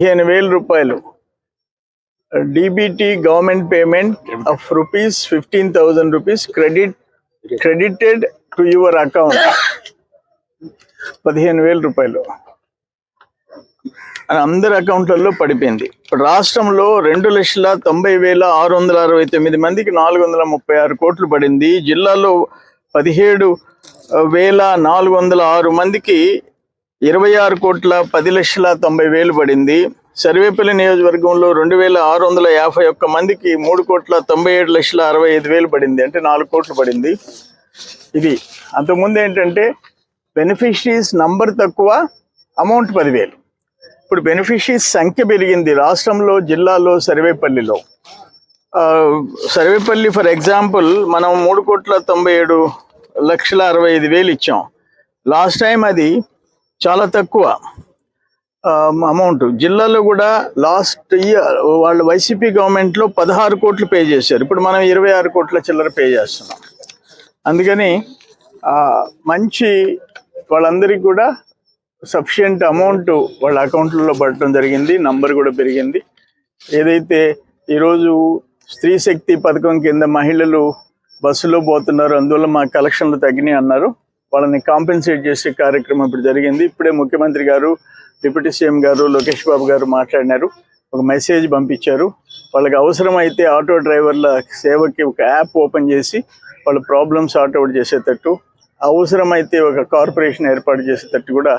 పదిహేను వేల రూపాయలు. DBT government payment of rupees fifteen thousand rupees credit credited to your account పదిహేను వేల రూపాయలు. అని అందరి అకౌంట్లలో పడిపోయింది. రాష్ట్రంలో రెండు లక్షల తొంభై వేల ఆరు వందల అరవై తొమ్మిది మందికి నాలుగు వందల ముప్పై ఆరు కోట్లు పడింది. జిల్లాలో పదిహేడు వేల నాలుగు వందల ఆరు మందికి ఇరవై ఆరు కోట్ల పది లక్షల తొంభై వేలు పడింది. సర్వేపల్లి నియోజకవర్గంలో రెండు వేల ఆరు వందల యాభై ఒక్క మందికి మూడు కోట్ల తొంభై ఏడు లక్షల అరవై ఐదు వేలు పడింది. అంటే నాలుగు కోట్లు పడింది. ఇది అంతకుముందు ఏంటంటే బెనిఫిషరీస్ నంబర్ తక్కువ అమౌంట్ పదివేలు. ఇప్పుడు బెనిఫిషరీస్ సంఖ్య పెరిగింది రాష్ట్రంలో జిల్లాలో సర్వేపల్లిలో. సర్వేపల్లి ఫర్ ఎగ్జాంపుల్ మనం మూడు కోట్ల తొంభై ఏడు లక్షల అరవై ఐదు వేలు ఇచ్చాం. లాస్ట్ టైం అది చాలా తక్కువ అమౌంట్ జిల్లాలో కూడా లాస్ట్ ఇయర్ వాళ్ళు వైసీపీ గవర్నమెంట్లో పదహారు కోట్లు పే చేశారు. ఇప్పుడు మనం ఇరవై ఆరు కోట్ల చిల్లర పే చేస్తున్నాం. అందుకని మంచి వాళ్ళందరికీ కూడా సఫిషియంట్ అమౌంట్ వాళ్ళ అకౌంట్లలో పడటం జరిగింది. నంబర్ కూడా పెరిగింది. ఏదైతే ఈరోజు స్త్రీ శక్తి పథకం కింద మహిళలు బస్సులో పోతున్నారు అందువల్ల మా కలెక్షన్లు తగ్గినాయి అన్నారు. వాళ్ళని కాంపెన్సేట్ చేసే కార్యక్రమం ఇప్పుడు జరిగింది. ఇప్పుడే ముఖ్యమంత్రి గారు డిప్యూటీ సీఎం గారు లోకేష్ బాబు గారు మాట్లాడినారు. ఒక మెసేజ్ పంపించారు. వాళ్ళకి అవసరమైతే ఆటో డ్రైవర్ల సేవకి ఒక యాప్ ఓపెన్ చేసి వాళ్ళ ప్రాబ్లమ్స్ సార్ట్అవుట్ చేసేటట్టు అవసరమైతే ఒక కార్పొరేషన్ ఏర్పాటు చేసేటట్టు కూడా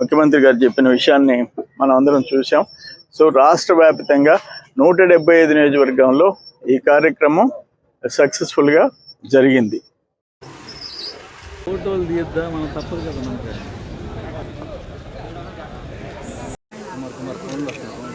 ముఖ్యమంత్రి గారు చెప్పిన విషయాన్ని మనం అందరం చూసాం సో రాష్ట్ర వ్యాప్తంగా నూట డెబ్బై ఐదు నియోజకవర్గంలో ఈ కార్యక్రమం సక్సెస్ఫుల్గా జరిగింది. ఫోటోలు తీయద్దా మనం తప్పదు కదా మనకి. కుమార్ కుమార్ ఫోన్లో వస్తున్నాయి,